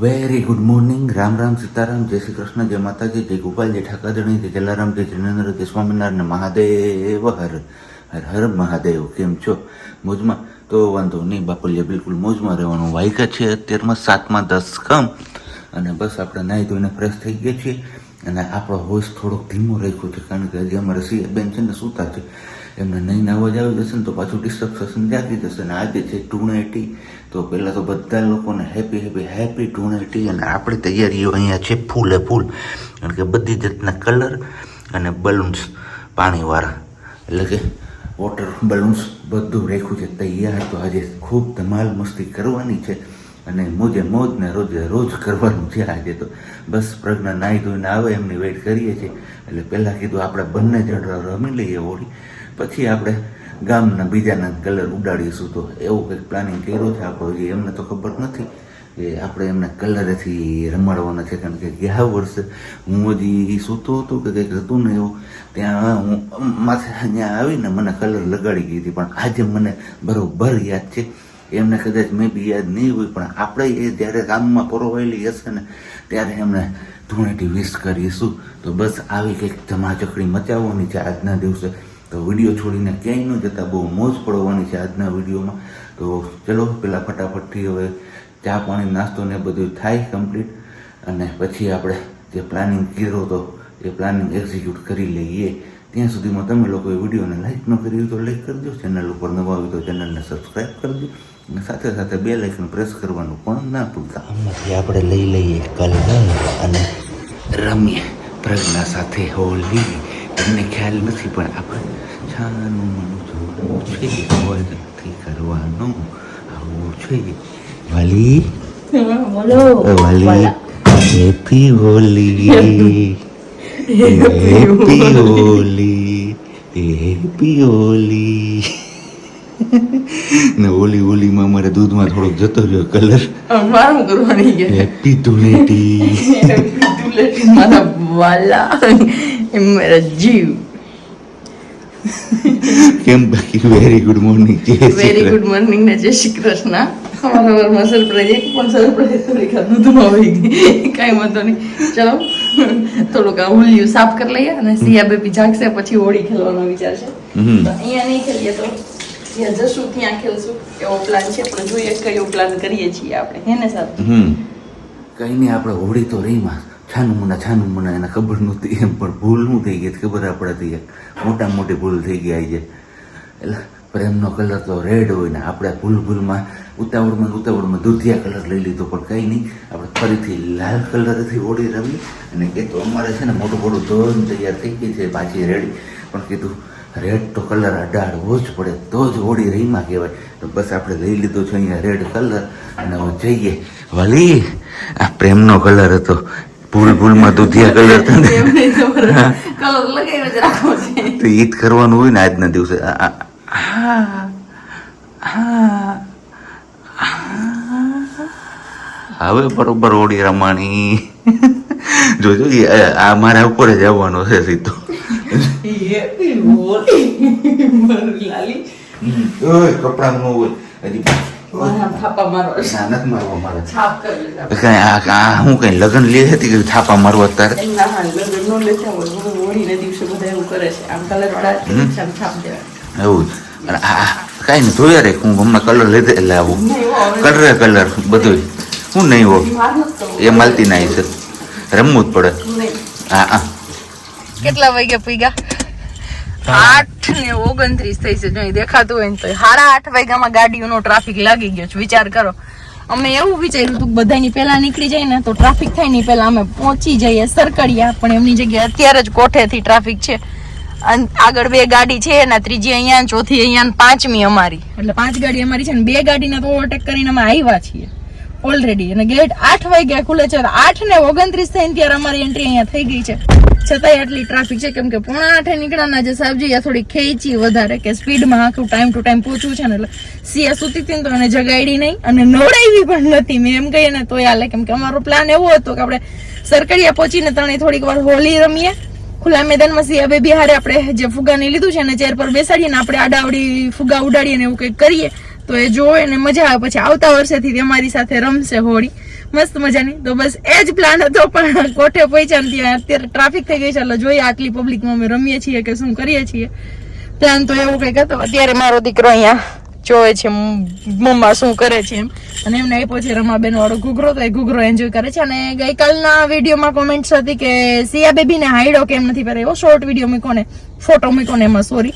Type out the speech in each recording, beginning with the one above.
Very good morning Ram Ram Sitaram. જય શ્રી કૃષ્ણ, જય માતાજી, જય ગોપાલ, જય ઠાકાદણી જય જલારામ, જય જિનેન્દ્ર, જય સ્વામિનારાયણ મહાદેવ. હર હર હર મહાદેવ. કેમ છો? મોજમાં? તો વાંધો નહીં, બાપલિયા, બિલકુલ મોજમાં રહેવાનું. વાયકા છે અત્યારમાં સાતમાં દસ કમ અને બસ આપણે નાહી ધોઈને ફ્રેશ થઈ ગયા છીએ. અને આપણો હોશ થોડોક ધીમો રાખ્યો છે, કારણ કે હજી અમારે સિંહ બેન છે ને સૂતા છે. એમને નહીં અવાજ આવી જશે ને તો પાછું ડિસ્ટ્રક્શન જાગી જશે ને આજે છે ટુણેટી તો પહેલાં તો બધા લોકોને હેપી હેપી હેપી ટુણેટી અને આપણી તૈયારીઓ અહીંયા છે ફૂલે ફૂલ. કારણ કે બધી જાતના કલર અને બલૂન્સ પાણીવાળા. એટલે કે વોટર બલૂન્સ બધું રાખ્યું છે, તૈયાર. તો આજે ખૂબ ધમાલ મસ્તી કરવાની છે અને મોજે મોજ ને રોજે રોજ કરવાનું છે આજે તો. બસ પ્રજ્ઞા નાહી ધોઈને આવે એમની વેઇટ કરીએ છીએ. એટલે પહેલાં કીધું આપણે બંને જણ રમી લઈએ હોળી. પછી આપણે ગામના બીજાના કલર ઉડાડીશું તો એવું કંઈક પ્લાનિંગ કર્યું છે આપણો હજી એમને તો ખબર નથી કે આપણે એમને કલરથી રમાડવાના છે કારણ કે ગયા વર્ષે હું હજી સૂતો હતો કે કંઈક હતું ને એવું, ત્યાં હું માથે અહીંયા આવીને મને કલર લગાડી ગઈ હતી, પણ આજે મને બરોબર યાદ છે. એમને કદાચ મેં બી યાદ નહીં હોય, પણ આપણે એ જ્યારે ગામમાં પરોવાયેલી હશે ને ત્યારે એમને ધૂણેટી વિશ કરીશું. તો બસ આવી કંઈક ધમાચકડી મચાવવાની છે આજના દિવસે. તો વીડિયો છોડીને ક્યાંય ન જતા, બહુ મોજ પડવાની છે આજના વિડીયોમાં. તો ચલો, પેલા ફટાફટથી હવે ચા પાણી, નાસ્તો ને બધું થાય કમ્પ્લીટ અને પછી આપણે જે પ્લાનિંગ કર્યો તો એ પ્લાનિંગ એક્ઝિક્યુટ કરી લઈએ. ત્યાં સુધીમાં તમે લોકોએ વિડીયોને લાઇક ન કરી તો લાઇક કરજો ચેનલ ઉપર નવા હોય તો ચેનલને સબસ્ક્રાઈબ કરજો અને સાથે સાથે બે લાઇકન પ્રેસ કરવાનું પણ ના ભૂલતા. આમાંથી આપણે લઈ લઈએ કલર અને રમીએ પ્રજ્ઞા સાથે હોલી. તમને ખ્યાલ નથી પણ આપણે છાનું મન જોવાનું છે નથી કરવાનું આવું છે વાલી વાલી happy Holi happy Holi happy Holi ને ઓલી ઓલીમાં અમારે દૂધમાં થોડોક જતો રહ્યો કલર મારું કરવાની કે હેપી ધૂળેટી મારા વાલા એ મારા જીવ કેમ બાકી? Very good morning very good morning ને જય શ્રી કૃષ્ણ. અમારા ઘરમાં સરપ્રાઈઝ એક પણ સરપ્રાઈઝ થોડીક આ તો આવી ગઈ. કાંઈ વાંધો નહીં. ચલો થોડુંક આ હુલિયું સાફ કરી લઈએ અને સિયા બેબી જાગશે પછી હોળી ખેલવાનો વિચાર છે. અહીંયા નહીં ખેલીએ તો ત્યાં જશું ત્યાં ખેલશું. એવો પ્લાન છે પણ જોઈએ કયો પ્લાન કરીએ છીએ આપણે. હે ને સાહેબ હમ. કઈ નહીં આપણે હોળી તો રહીમાં. છાનું મુના છાનું મુના એને ખબર નહોતી. એમ પણ ભૂલ શું થઈ ગઈ ખબર આપણે એક. મોટા મોટી ભૂલ થઈ ગઈ છે. એટલે પ્રેમનો કલર તો રેડ હોય ને, આપણે ભૂલ ભૂલમાં ઉતાવળમાં ઉતાવળમાં દૂધિયા કલર લઈ લીધો, પણ કંઈ નહીં. આપણે ફરીથી લાલ કલરથી ઓળી રમી અને એ તો અમારે છે ને મોટું મોટું ધોરણ તૈયાર થઈ ગઈ છે, પાછી રેડી પણ કીધું રેડ તો કલર અડાડવો જ પડે, તો જ હોળી રહીમાં કહેવાય. તો બસ આપણે લઈ લીધો છે અહીંયા રેડ કલર અને જઈએ. વલી, આ પ્રેમનો કલર હતો. ભૂલ ભૂલમાં દુધિયા કલર કલર જ છે. તો ઈદ કરવાનું હોય ને આજના દિવસે. હવે બરોબર ઓડી રમાણી. જોજો આ મારા ઉપર જ આવવાનો છે સીધો. કપડા નો હોય. હજી ના, હું કઈ લગ્ન લે હતી કે થાપા મારવા નો બધા એવું કઈ છે. આમ કલર વાળા છાપ છાપ દેવા એવું જ. આ આ કાંઈ નહીં ધોયા રે હું હમણાં કલર લીધે એટલે આવું. કલરે કલર બધું હું નહીં હો. એ માલતી નાઈ છે. રમવું જ પડે. હા હા. કેટલા વાગ્યા પીગા આઠ ને ઓગણત્રીસ થઈ છે. જોઈ દેખાતું હોય ને તો સાડા આઠ વાગ્યામાં ગાડીઓનો ટ્રાફિક લાગી ગયો છે. વિચાર કરો. અમે એવું વિચાર્યું હતું બધાની પહેલા નીકળી જાય ને તો ટ્રાફિક થાય નહીં પહેલા અમે પહોંચી જઈએ સરકડિયા, પણ એમની જગ્યાએ અત્યારે જ કોઠેથી ટ્રાફિક છે. અને આગળ બે ગાડી છે એના ત્રીજી અહીંયા ને ચોથી અહીંયા પાંચમી અમારી. એટલે પાંચ ગાડી અમારી છે ને બે ગાડીને તો ઓવરટેક કરીને અમે આવ્યા છીએ. ઓલરેડી અને ગેટ આઠ વાગ્યા ખુલે છે. આઠ ને ઓગણત્રીસ થઈને ત્યારે અમારી એન્ટ્રી અહીંયા થઈ ગઈ છે. છતાંય આટલી ટ્રાફિક છે. કેમ કે પોણા આઠે નીકળ્યા જે સાહેબજી, આ થોડી ખેંચી વધારે કે સ્પીડમાં આખું ટાઈમ ટુ ટાઈમ પહોંચવું છે ને એટલે સિયા સુતી હતી તો એને જગાડી નહીં અને નવડાવી પણ નથી. મેં એમ કહીએ ને તોય હાલે. કેમ કે અમારો પ્લાન એવો હતો કે આપણે સરકડિયા પહોંચીને ત્રણેય થોડીક વાર હોલી રમીએ. ખુલ્લા મેદાનમાં સિયા બેબી હારે આપણે જે ફુગાને લીધું છે ને ચેર પર બેસાડીને આપણે આડાવડી ફુગા ઉડાડીએ ને એવું કંઈક કરીએ, તો એ જોવે ને મજા આવે. પછી આવતા વર્ષેથી તે અમારી સાથે રમશે હોળી. મસ્ત મજાની. તો બસ એ જ પ્લાન હતો, પણ કોઠે પહોંચ્યા ને ત્યાં અત્યારે ટ્રાફિક થઈ ગઈ છે, એટલે જોઈએ આટલી પબ્લિકમાં અમે રમીએ છીએ કે શું કરીએ છીએ. પ્લાન તો એવું કંઈક હતો. અત્યારે મારો દીકરો અહીંયા જોવે છે મમ્મા શું કરે છે એમ. અને એમને આપ્યો છે રમાબેન વાળો ઘૂઘરો, તો એ ઘૂઘરો એન્જોય કરે છે. અને ગઈકાલના વિડીયોમાં કોમેન્ટ્સ હતી કે સિયા બેબીને હાઈડો કેમ નથી પહેરાયો? શોર્ટ વીડિયો મૂકો ને ફોટો મૂકો ને એમાં સોરી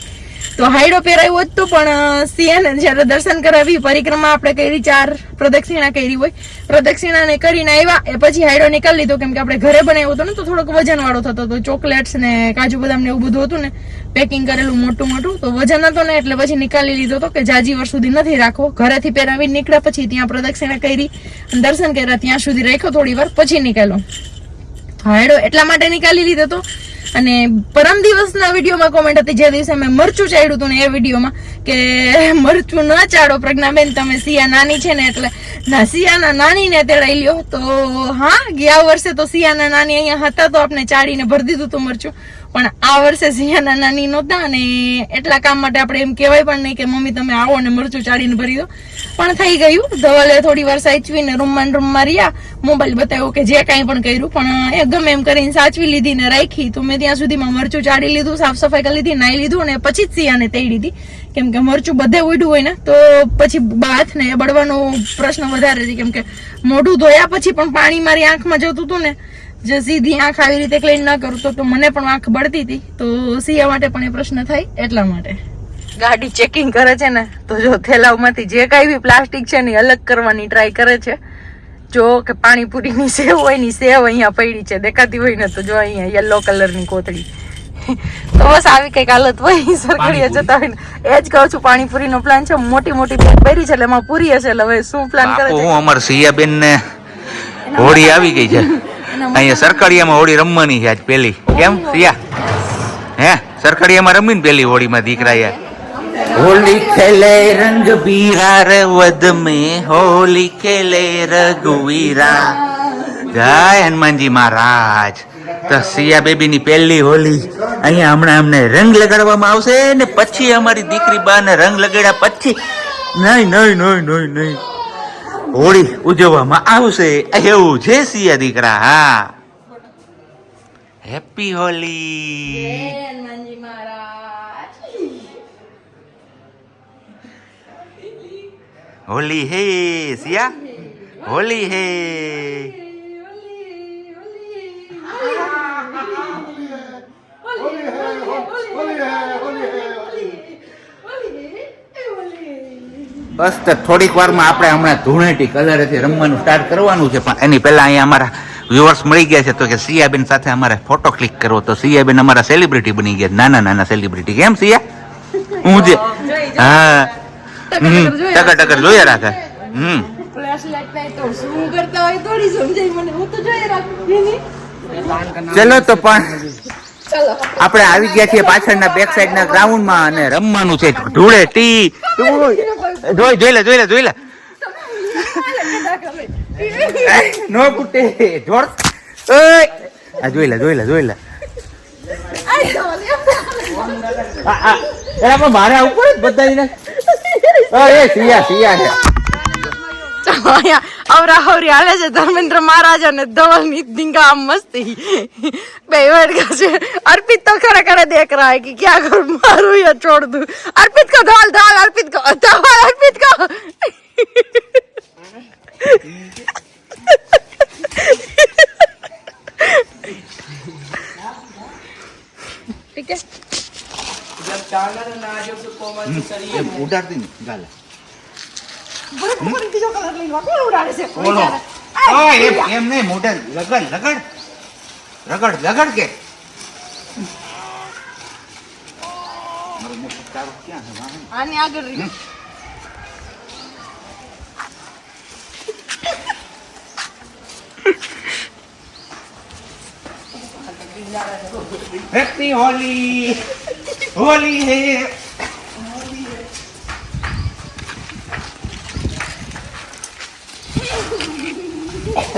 તો હાઈડો પહેરાયો જ તો પણ સિંહને જ્યારે દર્શન કરાવી, પરિક્રમા આપણે કરી, ચાર પ્રદક્ષિણા કરી હોય. પ્રદક્ષિણાને કરીને આવ્યા, એ પછી હાઈડો નીકળી લીધો, કેમ કે આપણે ઘરે બનાવ્યો હતો ને, તો થોડોક વજન વાળો થતો હતો. ચોકલેટ્સ ને કાજુ બદામ ને એવું બધું હતું ને, પેકિંગ કરેલું મોટું મોટું. તો વજન હતો ને, એટલે પછી નીકાળી લીધો હતો કે જાજી વર્ષ સુધી નથી રાખવો. ઘરેથી પહેરાવી નીકળ્યા પછી ત્યાં પ્રદક્ષિણા કરી દર્શન કર્યા, ત્યાં સુધી રાખ્યો થોડી વાર, પછી નીકળ્યો. હાયડો એટલા માટે નીકાળી લીધો હતો અને પરમ દિવસના વિડીયોમાં કોમેન્ટ હતી, જે દિવસે મેં મરચું ચાડ્યું હતું ને એ વિડીયોમાં, કે મરચું ન ચાડો, પ્રજ્ઞાબેન, તમે સિયા નાની છે ને એટલે, ના, સિયાના નાનીને તેડાઈ લ્યો તો હા, ગયા વર્ષે તો સિયાના નાની અહીંયા હતા તો આપણે ચાડીને ભરી દીધું હતું મરચું. પણ આ વર્ષે સિયાના નાની નહોતા અને એટલા કામ માટે આપણે એમ કહેવાય પણ નહીં કે મમ્મી તમે આવો ને મરચું ચાડીને ભરી દો. પણ થઈ ગયું. ધવલે થોડી વાર સાચવીને રૂમમાં રૂમમાં રહ્યા. મોબાઈલ બતાવ્યો કે જે કાંઈ પણ કર્યું, પણ એ ગમે એમ કરીને સાચવી લીધી ને રાખી. તો મેં ત્યાં સુધીમાં મરચું ચાડી લીધું, સાફ સફાઈ કરી લીધી, નાઈ લીધું અને પછી જ સિયાને તૈડી હતી કેમ કે મરચું બધે ઉડ્યું હોય ને, તો પછી બાથ ને બળવાનો પ્રશ્ન વધારે છે. કેમ કે મોઢું ધોયા પછી પણ પાણી મારી આંખમાં જતું હતું ને જે સીધી આંખ આવી રીતે ક્લીન ન કરું તો- તો મને પણ આંખ બળતી હતી. તો સિયા માટે પણ એ પ્રશ્ન થાય એટલા માટે. ગાડી ચેકિંગ કરે છે ને તો જો થેલાઓમાંથી જે કાંઈ બી પ્લાસ્ટિક છે ને અલગ કરવાની ટ્રાય કરે છે. જો કે પાણીપુરીની સેવ હોયની સેવ અહીંયા પડી છે દેખાતી હોય ને તો જો અહીંયા યલો કલરની કોથળી. તો બસ આવી કંઈક હાલત હોય સરખડીએ જતા હોય ને. એ જ કહું છું પાણીપુરીનો પ્લાન છે. મોટી મોટી બેગ ભરી છે એટલે એમાં પૂરી હશે. એટલે હવે શું પ્લાન કરે છે? હું અમાર સિયાબેન ને હોળી આવી ગઈ છે. અહીંયા સરકારીયામાં હોળી રમવાની છે આજ પેલી કેમ? સિયા હે? સરકારીયામાં રમીને પેલી હોળીમાં દીકરાએ હોલી ખેલે રંગ બીરા રે વદ में હોલી ખેલે રઘુવીરા. જય હનુમાનજી મહારાજ. તો સિયા બેબી ની પહેલી હોલી અહીંયા હમણાં અમને રંગ લગાડવામાં આવશે ને પછી અમારી દીકરી બા ને રંગ લગાડ્યા પછી નહીં નહીં નહીં નહીં નહીં. હોળી ઉજવવામાં આવશે. એવું છે સિયા દીકરા, હા. હેપી હોલી હોલી હે સિયા હોલી હે. સિયા હોલી હે. બસ તો થોડીક વારમાં આપણે હમણાં ધૂણેટી કલરેથી રમવાનું સ્ટાર્ટ કરવાનું છે પણ એની પહેલાં અહીંયા અમારા વ્યુઅર્સ મળી ગયા છે તો કે સિયાબેન સાથે અમારે ફોટો ક્લિક કરવો તો સિયાબેન અમારા સેલિબ્રિટી બની ગયા નાના નાના સેલિબ્રિટી કેમ સિયા? હું જે હા. હમ. ટકર ટકર જોયા રાખે. હમ. ફ્લેશલાઇટ તો શું કરતા હોય થોડી સમજાય મને. હું તો જોઈ રાખું. ચલો તો પણ આપણે આવી ગયા છીએ પાછળના બેક સાઈડ ના ગ્રાઉન્ડમાં અને રમવાનું છે. ધૂળે ટી. જોઈ જોઈ લે જોઈ લે જોઈ લે. નો કુટે. જોર આ જોઈ લે જોઈ લે જોઈ લે. એલા પણ મારે આવું પડે ને એ સિયા સિયા છે. અહીંયા અવરા હવરી હાલે છે ધર્મેન્દ્ર મહારાજ અને ધવલ ની ધીંગા આમ મસ્તી બે बैठ છે अर्पित तो खड़ा खड़ा देख रहा है कि क्या करूं मारूं या छोड़ दूं अर्पित को धवल धवल अर्पित को धवल अर्पित को ठीक है ઉડાડતી ને ગાલે કોણ ઉડાડે છે. બોલો. ઓય એમ એમ નહીં મોઢે લગડ લગડ રગડ લગડ કે? મારો મોટો તારો ક્યાં છે વાહન? આની આગળ રહી. હેપી હોલી હોલી હે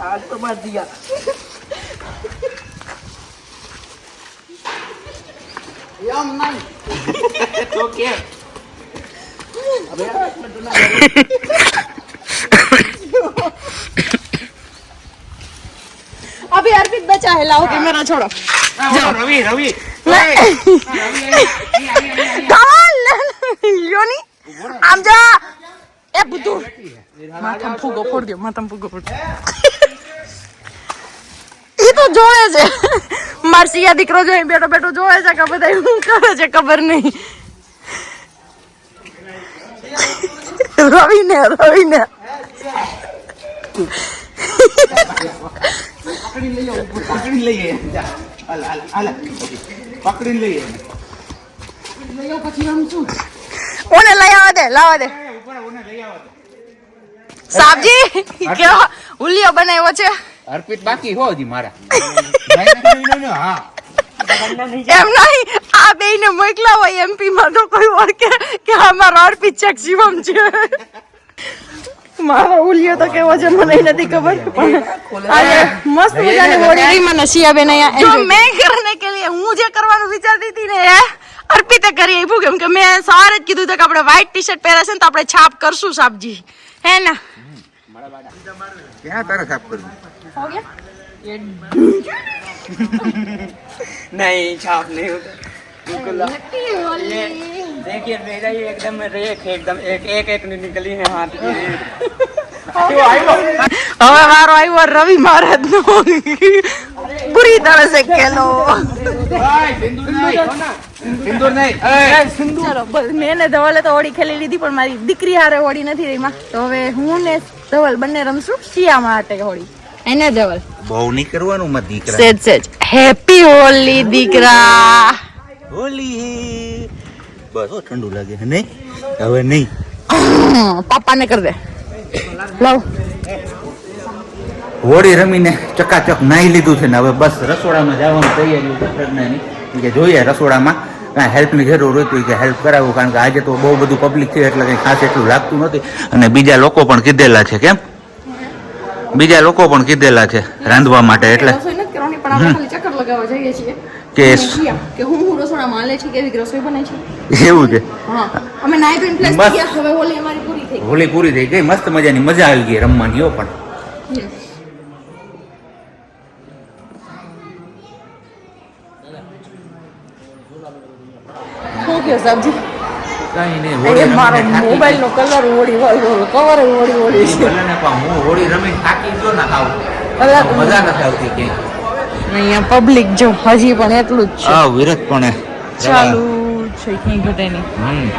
आज तो मर दिया। यम नहीं। तो क्या अबे यार इसमें तो ना अभी अर्पित बचा है लाओ। कैमरा छोड़ो। हाँ, रवि रवि। कमाल हाँ, योनी आम जा। ए बुद्धू। માથામાં ફૂગો ફોડ દો માથામાં ફૂગો ફોડ એ તો જોવે છે. માર સિયા દીકરો જોઈ બેઠો બેઠો જોવે છે કે બધા શું કરે છે ખબર નહીં. રવિ ને રવિ ને પકડી લઈએ. હાલ. પકડીને લઈએ. ઓને લઈ આવા દે લાવા દે. સાબજી કેવો ઉલિયો બનાવ્યો છે? અર્પિત બાકી હો જી મારા. હા એમ નહીં આ બે ને મોકલા હોય એમપી માં તો કોઈ ઓળખે કે અમારો અર્પિત છે કે શિવમ છે. મારો ઉલિયો તો કેવો છે મને નથી ખબર પણ મસ્ત મજાની હોળી રહી મને શિયાબેન અહીંયા જો મેં કરને કે લીએ હું જે કરવાનું વિચારતી હતી ને અર્પિતે કરી આપ્યું કેમ કે મેં સવારે જ કીધું હતું કે આપણે વ્હાઈટ ટી શર્ટ પહેરે છે ને તો આપણે છાપ કરશું સાબજી. હે ને? ક્યાં તારે સાફ કરવું હો ગયા नहीं छाप नहीं होता बिल्कुल ये देखिए मेरा ये एकदम रेख है एकदम एक एक एक निकली है हाथ की હવે મારો આવ્યો રવિ મહારાજ નો પૂરી તરહ સે ખેલો સિંદૂર નહીં ચલો બસ મેં ને ધવલે તો હોળી ખેલી લીધી પણ મારી દીકરી હારે હોળી નથી રહી માં તો હવે હું ને ધવલ બંને રમશું? શિયા માટે હોળી. એને ધવલ. બહુ નહીં કરવાનું મત દીકરા. સેજ સેજ. હેપી હોલી દીકરા. હોલી બસ ઠંડુ લાગે નહીં? હવે નહીં. પાપાને કર દે. લાવ. હોળી રમીને ચકાચક નાહી લીધું છે ને હવે બસ રસોડામાં જવાનું તૈયારી છે કે જોઈએ રસોડામાં. કાંઈ હેલ્પની જરૂર હોય તો કે હેલ્પ કરાવું કારણ કે આજે તો બહુ બધું પબ્લિક છે એટલે કંઈ ખાસ એટલું લાગતું નથી. અને બીજા લોકો પણ કીધેલા છે કેમ? બીજા લોકો પણ કીધેલા છે રાંધવા માટે એટલે કે કે હું હું રસોડામાં હાલે છે કેવી રસોઈ બને છે? એવું છે. અમે નાઈ ધોઈને ફ્રેશ બસ. થઈ ગયા હવે હોળી અમારી પૂરી થઈ હોળી પૂરી થઈ ગઈ મસ્ત મજાની મજા આવી ગઈ રમવાની હો પણ. ગઈ શું કઈ નહીં મારો મોબાઈલ નો કલર ઓળી વાળો કવર ઓળી ઓળી છે હું હોળી રમી થાકી ગયો ના હવે મજા નથી આવતી કે અહીંયા પબ્લિક જો હજી પણ એટલું જ છે. આ વિરત પણ ચાલુ છે ક્યાંય ઘટે નહીં.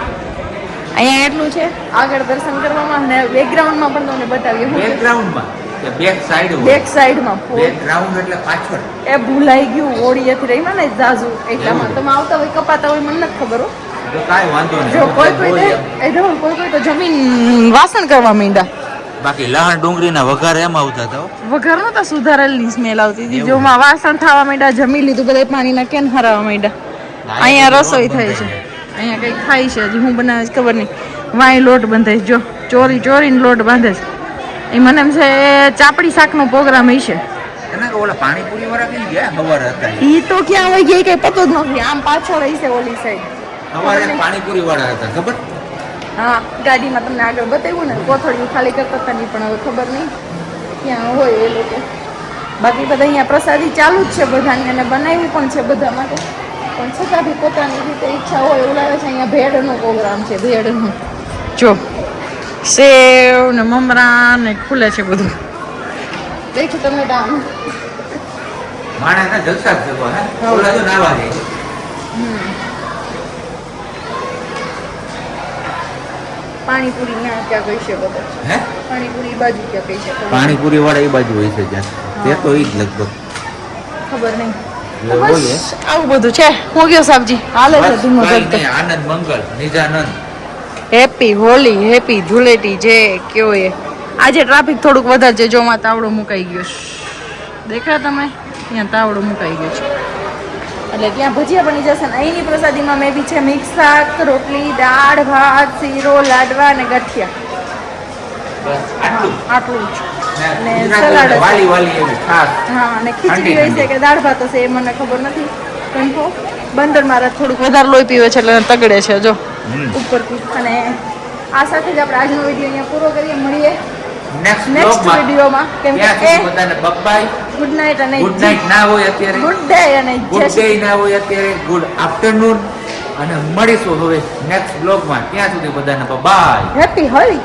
અહીંયા એટલું છે? આગળ દર્શન કરવામાં અને બેકગ્રાઉન્ડમાં પણ તમને બતાવીએ. બેકગ્રાઉન્ડમાં કે બેક સાઈડ બેક સાઈડમાં બેકગ્રાઉન્ડ એટલે પાછળ. એ ભૂલાઈ ગયું ઓળીએથી રહી ને જાજુ એટલામાં. તમે આવતા હોય કપાતા હોય મને નથી ખબર હો. તો કાંઈ વાંધો નહીં. જો કોઈ કોઈ હોય તો- એમ. એ ધવલ કોઈ કોઈ તો જમીન વાસણ કરવા માંડ્યા. બાકી લહણ ડુંગળીના વઘાર એમ આવતા હતા વઘાર નતા સુધારેલી સ્મેલ આવતી હતી. જો માં વાસણ થવા માંડ્યા જમી લીધું બધા પાણીના કેન હરાવા માંડ્યા. અહીંયા રસોઈ થાય છે. અહીંયા કઈ ખાય છે હજી હું બનાવે ખબર નહીં. વાય લોટ બંધાય જો ચોરી ચોરીને લોટ બાંધે છે. એ મને એમ છે ચાપડી શાકનો પ્રોગ્રામ હશે. એના કે ઓલા પાણીપુરી વાળા કઈ ગયા સવારે હતા ઈ તો ક્યાં હોય ગઈ કઈ પતો જ નથી. આમ પાછળ હશે ઓલી સાઈડ સવારે પાણીપુરી વાળા હતા ખબર? હા ગાડીમાં તમને આગળ બતાવ્યું ને કોથળીઓ ખાલી કરતા હતા નહીં પણ હવે ખબર નહીં. ક્યાં હોય એ લોકો. બાકી બધા અહીંયા પ્રસાદી ચાલુ જ છે બધાની અને બનાવ્યું પણ છે બધા માટે. પણ છતાં બી પોતાની રીતે ઈચ્છા હોય એવું લાગે છે અહીંયા ભેળનો પ્રોગ્રામ છે ભેળનો. જો સેવ ને મમરા ને ખુલે છે બધું. દેખો તમે ડામ. માણસના જલસા થતો હે? ઓલા તો નાવા જાય પાણીપુરી ના ક્યાં કહી શકો બધા હે? પાણીપુરી બાજુ ક્યાં કહી શકો પાણીપુરી વાળા એ બાજુ હોય છે ત્યાં. તે તો એ જ લગભગ. ખબર નહીં. આવું બધું છે. હું ગયો સાબજી. હાલે છે ધીમો આનંદ મંગલ નિજાનંદ. હેપી હોલી હેપી ધૂળેટી જે કયો એ. આજે ટ્રાફિક થોડુંક વધારે છે જોમાં તાવડો મુકાઈ ગયો. દેખા દેખાય તમે? ત્યાં તાવડો મુકાઈ ગયો છે. એટલે ત્યાં ભજીયા બની જશે ને અહીંની પ્રસાદીમાં મેં બી છે મિક્સ શાક રોટલી દાળ ભાત શીરો લાડવા અને ગઠિયા. બસ આટલું જ. ગુજરાતમાં સલાડ હા અને ખીચડી હોય છે કે દાળ ભાત હશે એ મને ખબર નથી. કન્ફો બંદર મારા થોડુંક વધારે લોહી પીવે છે એટલે તગડે છે જો. ઉપરથી. અને આ સાથે જ આપણે આજનો વીડિયો અહીંયા પૂરો કરીએ મળીએ નેક્સ્ટ વિડીયોમાં કેમ કે બબાઈ. ગુડ નાઇટ અને ગુડ નાઇટ ના હોય અત્યારે. ગુડ ડે અને ગુડ ડે ના હોય અત્યારે. ગુડ આફ્ટરનૂન અને મળીશું હવે નેક્સ્ટ બ્લોગમાં ત્યાં સુધી બધાને બાય હેપી હોળી